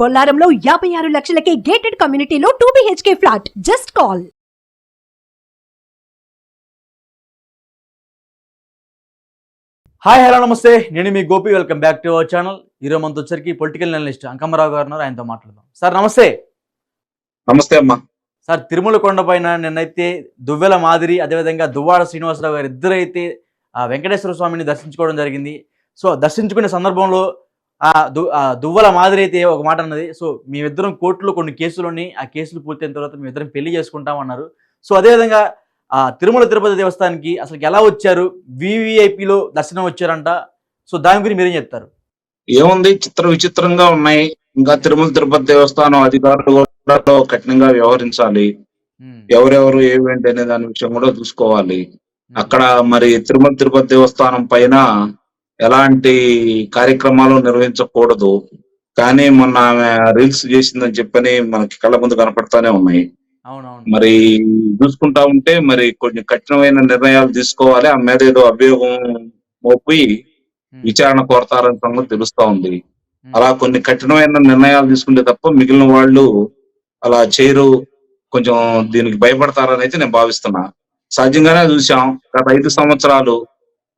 బొల్లారంలో యాభై ఆరు లక్షలకే గేటెడ్ కమ్యూనిటీలో two BHK flat just call hi hello నమస్తే నేను మీ Gopi welcome back to our channel ఈరోజు మనతో వచ్చరికి పొలిటికల్ అనలిస్ట్ అంకమ్మరావు గారు ఆయనతో మాట్లాడదాం సార్ నమస్తే నమస్తే అమ్మా సార్ తిరుమల కొండ పైన నిన్నైతే దువ్వెల మాదిరి అదేవిధంగా దువ్వాడ శ్రీనివాసరావు గారు ఇద్దరైతే వెంకటేశ్వర స్వామిని దర్శించుకోవడం జరిగింది సో దర్శించుకునే సందర్భంలో ఆ దువ్వల మాదిరి అయితే ఒక మాట అన్నది సో మేమిద్దరం కోర్టులో కొన్ని కేసులు ఉన్నాయి ఆ కేసులు పూర్తయిన తర్వాత మేమిద్దరం పెళ్లి చేసుకుంటామన్నారు సో అదేవిధంగా తిరుమల తిరుపతి దేవస్థానానికి అసలు ఎలా వచ్చారు వివిఐపిలో దర్శనం వచ్చారంట సో దాని గురించి మీరేం చెప్తారు ఏముంది చిత్ర విచిత్రంగా ఉన్నాయి ఇంకా తిరుమల తిరుపతి దేవస్థానం అధికారులు కూడా కఠినంగా వ్యవహరించాలి ఎవరెవరు ఏమేంటి అనే దాని విషయం కూడా చూసుకోవాలి అక్కడ మరి తిరుమల తిరుపతి దేవస్థానం పైన ఎలాంటి కార్యక్రమాలు నిర్వహించకూడదు కానీ మొన్న ఆమె రీల్స్ చేసిందని చెప్పని మనకి కళ్ళ ముందు కనపడతానే ఉన్నాయి మరి చూసుకుంటా ఉంటే మరి కొంచెం కఠినమైన నిర్ణయాలు తీసుకోవాలి ఆ మీద ఏదో అభియోగం మోపి విచారణ కోరతారని సంగతి తెలుస్తా ఉంది అలా కొన్ని కఠినమైన నిర్ణయాలు తీసుకుంటే తప్ప మిగిలిన వాళ్ళు అలా చేయరు కొంచెం దీనికి భయపడతారని అయితే నేను భావిస్తున్నా సహజంగానే చూసాం గత ఐదు సంవత్సరాలు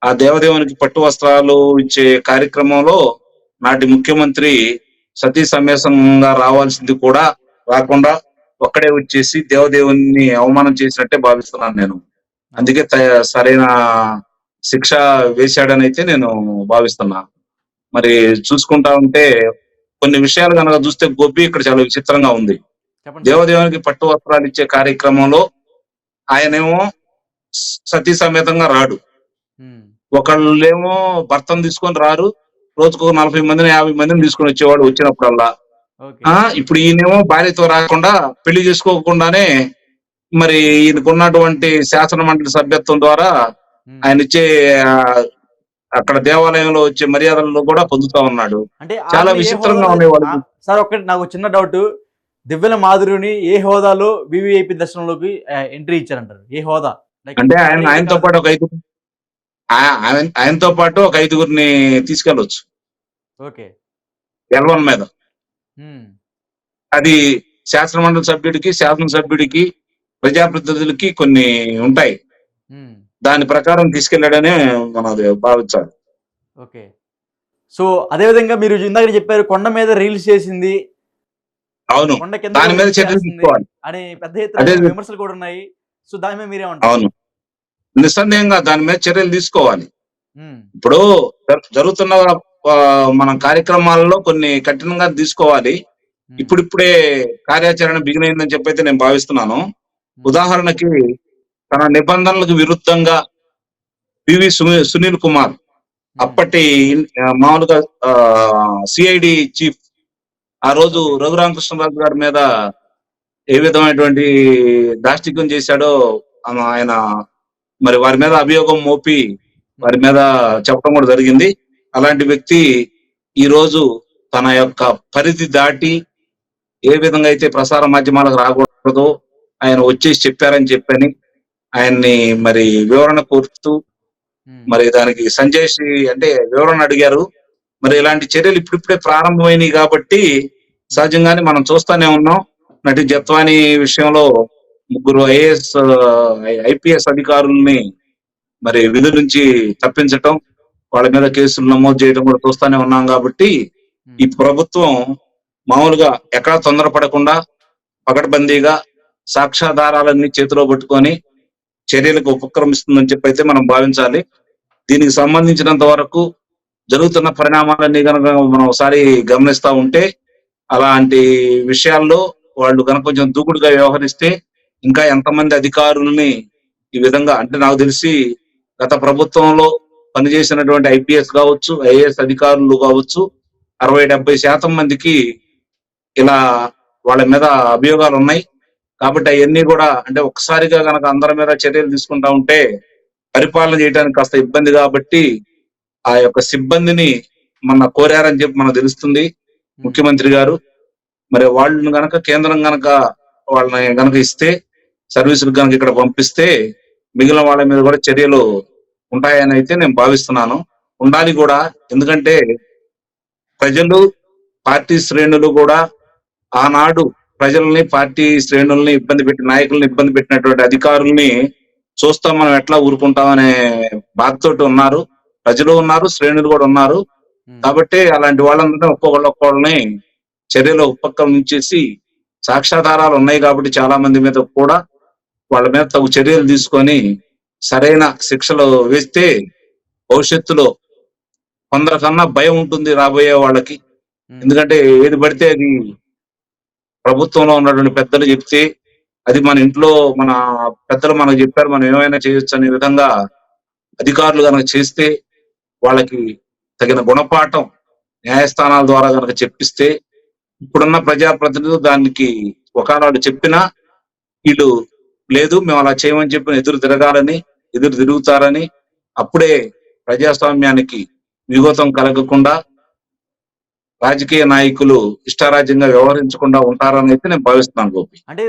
ఆ దేవదేవునికి పట్టు వస్త్రాలు ఇచ్చే కార్యక్రమంలో నాటి ముఖ్యమంత్రి సతీ సమేసంగా రావాల్సింది కూడా రాకుండా ఒక్కడే వచ్చేసి దేవదేవుని అవమానం చేసినట్టే భావిస్తున్నాను నేను అందుకే సరైన శిక్ష వేశాడని అయితే నేను భావిస్తున్నా మరి చూసుకుంటా ఉంటే కొన్ని విషయాలు కనుక చూస్తే గొబ్బి ఇక్కడ చాలా విచిత్రంగా ఉంది దేవదేవునికి పట్టు వస్త్రాలు ఇచ్చే కార్యక్రమంలో ఆయనేమో సతీ సమేతంగా రాడు ఒకళ్ళేమో భర్తను తీసుకొని రారు రోజుకు నలభై మందిని యాభై మందిని తీసుకొని వచ్చేవాడు వచ్చినప్పుడల్లా ఇప్పుడు ఈయనేమో భార్యతో రాకుండా పెళ్లి చేసుకోకుండానే మరి ఈయనకున్నటువంటి మండలి సభ్యత్వం ద్వారా ఆయన ఇచ్చే అక్కడ దేవాలయంలో వచ్చే మర్యాదలను కూడా పొందుతా ఉన్నాడు అంటే చాలా విచిత్రంగా ఉండేవాడు సార్ ఒకటి నాకు చిన్న డౌట్ దివ్యల మాధురిని ఏ హోదాలో వివిఐపి దర్శనంలోకి ఎంట్రీ ఇచ్చారంటారు ఏ హోదా అంటే ఆయన ఆయనతో పాటు ఒక ఐదు ఆయనతో పాటు ఒక ఐదుగురిని తీసుకెళ్ళొచ్చు ఓకే మీద అది శాసనమండలి సభ్యుడికి శాసన సభ్యుడికి ప్రజాప్రతినిధులకి కొన్ని ఉంటాయి దాని ప్రకారం తీసుకెళ్లాడని మన భావించాలి ఓకే సో అదే విధంగా మీరు ఇందాక చెప్పారు కొండ మీద రీల్స్ చేసింది అవును దాని మీద చర్యలు తీసుకోవాలి అని పెద్ద ఎత్తున విమర్శలు కూడా ఉన్నాయి సో దాని మీద మీరేమంటారు అవును నిస్సందేహంగా దాని మీద చర్యలు తీసుకోవాలి ఇప్పుడు జరుగుతున్న మన కార్యక్రమాల్లో కొన్ని కఠినంగా తీసుకోవాలి ఇప్పుడిప్పుడే కార్యాచరణ బిగినైందని చెప్పైతే నేను భావిస్తున్నాను ఉదాహరణకి తన నిబంధనలకు విరుద్ధంగా పివి సునీల్ కుమార్ అప్పటి మామూలుగా సిఐడి చీఫ్ ఆ రోజు రఘురామకృష్ణరాజు గారి మీద ఏ విధమైనటువంటి దాష్టికం చేశాడో ఆయన మరి వారి మీద అభియోగం మోపి వారి మీద చెప్పడం కూడా జరిగింది అలాంటి వ్యక్తి ఈ రోజు తన యొక్క పరిధి దాటి ఏ విధంగా అయితే ప్రసార మాధ్యమాలకు రాకూడదో ఆయన వచ్చేసి చెప్పారని చెప్పని ఆయన్ని మరి వివరణ కోరుతూ మరి దానికి సంజయ్ అంటే వివరణ అడిగారు మరి ఇలాంటి చర్యలు ఇప్పుడిప్పుడే ప్రారంభమైనవి కాబట్టి సహజంగానే మనం చూస్తానే ఉన్నాం నటి జత్వాని విషయంలో ముగ్గురు ఐఏఎస్ ఐపీఎస్ అధికారుల్ని మరి విధి నుంచి తప్పించటం వాళ్ళ మీద కేసులు నమోదు చేయడం కూడా చూస్తానే ఉన్నాం కాబట్టి ఈ ప్రభుత్వం మామూలుగా ఎక్కడా తొందరపడకుండా పకడ్బందీగా సాక్ష్యాధారాలన్నీ చేతిలో పట్టుకొని చర్యలకు ఉపక్రమిస్తుందని చెప్పి అయితే మనం భావించాలి దీనికి సంబంధించినంత వరకు జరుగుతున్న పరిణామాలన్నీ కనుక మనం ఒకసారి గమనిస్తా ఉంటే అలాంటి విషయాల్లో వాళ్ళు కనుక కొంచెం దూకుడుగా వ్యవహరిస్తే ఇంకా ఎంతమంది అధికారుల్ని ఈ విధంగా అంటే నాకు తెలిసి గత ప్రభుత్వంలో పనిచేసినటువంటి ఐపీఎస్ కావచ్చు ఐఏఎస్ అధికారులు కావచ్చు అరవై డెబ్బై శాతం మందికి ఇలా వాళ్ళ మీద అభియోగాలు ఉన్నాయి కాబట్టి అవన్నీ కూడా అంటే ఒక్కసారిగా కనుక అందరి మీద చర్యలు తీసుకుంటా ఉంటే పరిపాలన చేయడానికి కాస్త ఇబ్బంది కాబట్టి ఆ యొక్క సిబ్బందిని మన కోరారని చెప్పి మనకు తెలుస్తుంది ముఖ్యమంత్రి గారు మరి వాళ్ళని గనక కేంద్రం గనక వాళ్ళని గనక ఇస్తే సర్వీసులు కనుక ఇక్కడ పంపిస్తే మిగిలిన వాళ్ళ మీద కూడా చర్యలు ఉంటాయని అయితే నేను భావిస్తున్నాను ఉండాలి కూడా ఎందుకంటే ప్రజలు పార్టీ శ్రేణులు కూడా ఆనాడు ప్రజల్ని పార్టీ శ్రేణుల్ని ఇబ్బంది పెట్టి నాయకుల్ని ఇబ్బంది పెట్టినటువంటి అధికారుల్ని చూస్తాం మనం ఎట్లా ఊరుకుంటామనే బాధతో ఉన్నారు ప్రజలు ఉన్నారు శ్రేణులు కూడా ఉన్నారు కాబట్టి అలాంటి వాళ్ళందరినీ ఒక్కొక్కళ్ళు ఒక్కొక్కళ్ళని చర్యలు ఉపక్రమించేసి సాక్ష్యాధారాలు ఉన్నాయి కాబట్టి చాలా మంది మీద కూడా వాళ్ళ మీద తగు చర్యలు తీసుకొని సరైన శిక్షలు వేస్తే భవిష్యత్తులో కొందరికన్నా భయం ఉంటుంది రాబోయే వాళ్ళకి ఎందుకంటే ఏది పడితే అది ప్రభుత్వంలో ఉన్నటువంటి పెద్దలు చెప్తే అది మన ఇంట్లో మన పెద్దలు మనకు చెప్పారు మనం ఏమైనా చేయొచ్చు అనే విధంగా అధికారులు కనుక చేస్తే వాళ్ళకి తగిన గుణపాఠం న్యాయస్థానాల ద్వారా కనుక చెప్పిస్తే ఇప్పుడున్న ప్రజాప్రతినిధులు దానికి ఒకనాడు చెప్పినా వీళ్ళు లేదు మేము అలా చేయమని చెప్పి ఎదురు తిరగాలని ఎదురు తిరుగుతారని అప్పుడే ప్రజాస్వామ్యానికి విగోతం కలగకుండా రాజకీయ నాయకులు ఇష్టారాజ్యంగా వ్యవహరించకుండా ఉంటారని అయితే నేను భావిస్తున్నాను గోపి అంటే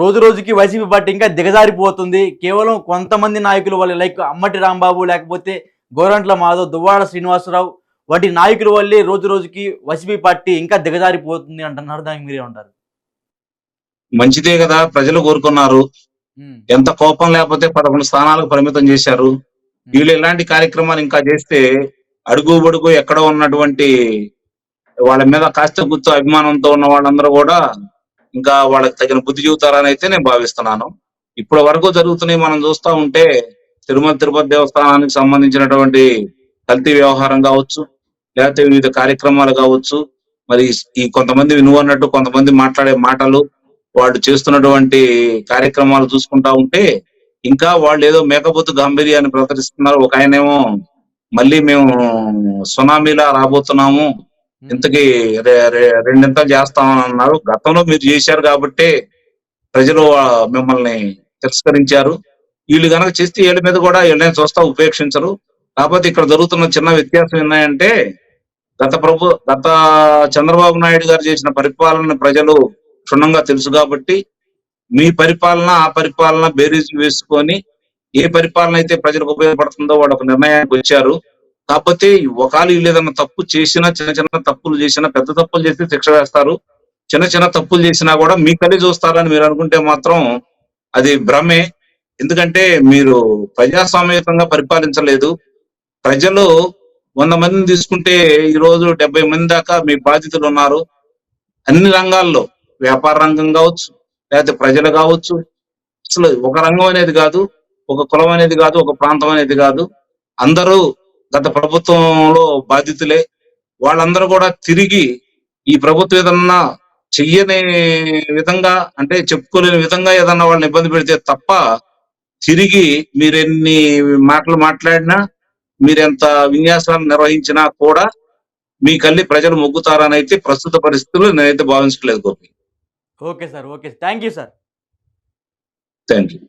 రోజు రోజుకి వైసీపీ పార్టీ ఇంకా దిగజారిపోతుంది కేవలం కొంతమంది నాయకులు వాళ్ళు లైక్ అమ్మటి రాంబాబు లేకపోతే గోరంట్ల మాధవ్ దువ్వాడ శ్రీనివాసరావు వాటి నాయకుల వల్లే రోజు రోజుకి వైసీపీ పార్టీ ఇంకా దిగజారిపోతుంది అంటున్నారు దానికి మీరే ఉంటారు మంచిదే కదా ప్రజలు కోరుకున్నారు ఎంత కోపం లేకపోతే పదకొండు స్థానాలకు పరిమితం చేశారు వీళ్ళు ఇలాంటి కార్యక్రమాలు ఇంకా చేస్తే అడుగు బడుగు ఎక్కడ ఉన్నటువంటి వాళ్ళ మీద కాస్త గుర్తు అభిమానంతో ఉన్న వాళ్ళందరూ కూడా ఇంకా వాళ్ళకి తగిన బుద్ధి చూతారని అయితే నేను భావిస్తున్నాను ఇప్పుడు వరకు జరుగుతున్నాయి మనం చూస్తూ ఉంటే తిరుమల తిరుపతి దేవస్థానానికి సంబంధించినటువంటి కల్తీ వ్యవహారం కావచ్చు లేకపోతే వివిధ కార్యక్రమాలు కావచ్చు మరి ఈ కొంతమంది వినువన్నట్టు కొంతమంది మాట్లాడే మాటలు వాళ్ళు చేస్తున్నటువంటి కార్యక్రమాలు చూసుకుంటా ఉంటే ఇంకా వాళ్ళు ఏదో మేకపోతు గాంభీర్యాన్ని ప్రదర్శిస్తున్నారు ఒక ఆయనేమో మళ్ళీ మేము సునామీలా రాబోతున్నాము ఇంతకీ రెండింతలు చేస్తామని అన్నారు గతంలో మీరు చేశారు కాబట్టి ప్రజలు మిమ్మల్ని తిరస్కరించారు వీళ్ళు కనుక చేస్తే వీళ్ళ మీద కూడా వీళ్ళని చూస్తా ఉపేక్షించరు కాకపోతే ఇక్కడ జరుగుతున్న చిన్న వ్యత్యాసం ఏంటంటే గత ప్రభు గత చంద్రబాబు నాయుడు గారు చేసిన పరిపాలన ప్రజలు క్షుణ్ణంగా తెలుసు కాబట్టి మీ పరిపాలన ఆ పరిపాలన బేరీజు వేసుకొని ఏ పరిపాలన అయితే ప్రజలకు ఉపయోగపడుతుందో వాడు ఒక నిర్ణయానికి వచ్చారు కాకపోతే ఒకళ్ళు లేదన్నా తప్పు చేసినా చిన్న చిన్న తప్పులు చేసినా పెద్ద తప్పులు చేస్తే శిక్ష వేస్తారు చిన్న చిన్న తప్పులు చేసినా కూడా మీ కలి చూస్తారని మీరు అనుకుంటే మాత్రం అది భ్రమే ఎందుకంటే మీరు ప్రజాస్వామ్యతంగా పరిపాలించలేదు ప్రజలు వంద మందిని తీసుకుంటే ఈ రోజు డెబ్బై మంది దాకా మీ బాధితులు ఉన్నారు అన్ని రంగాల్లో వ్యాపార రంగం కావచ్చు లేకపోతే ప్రజలు కావచ్చు అసలు ఒక రంగం అనేది కాదు ఒక కులం అనేది కాదు ఒక ప్రాంతం అనేది కాదు అందరూ గత ప్రభుత్వంలో బాధితులే వాళ్ళందరూ కూడా తిరిగి ఈ ప్రభుత్వం ఏదన్నా చెయ్యని విధంగా అంటే చెప్పుకోలేని విధంగా ఏదన్నా వాళ్ళని ఇబ్బంది పెడితే తప్ప తిరిగి మీరెన్ని మాటలు మాట్లాడినా మీరెంత విన్యాసాలు నిర్వహించినా కూడా మీ కళ్ళి ప్రజలు మొగ్గుతారని అయితే ప్రస్తుత పరిస్థితులు నేనైతే భావించట్లేదు Gopi Okay, sir. Okay. Thank you, sir. Thank you.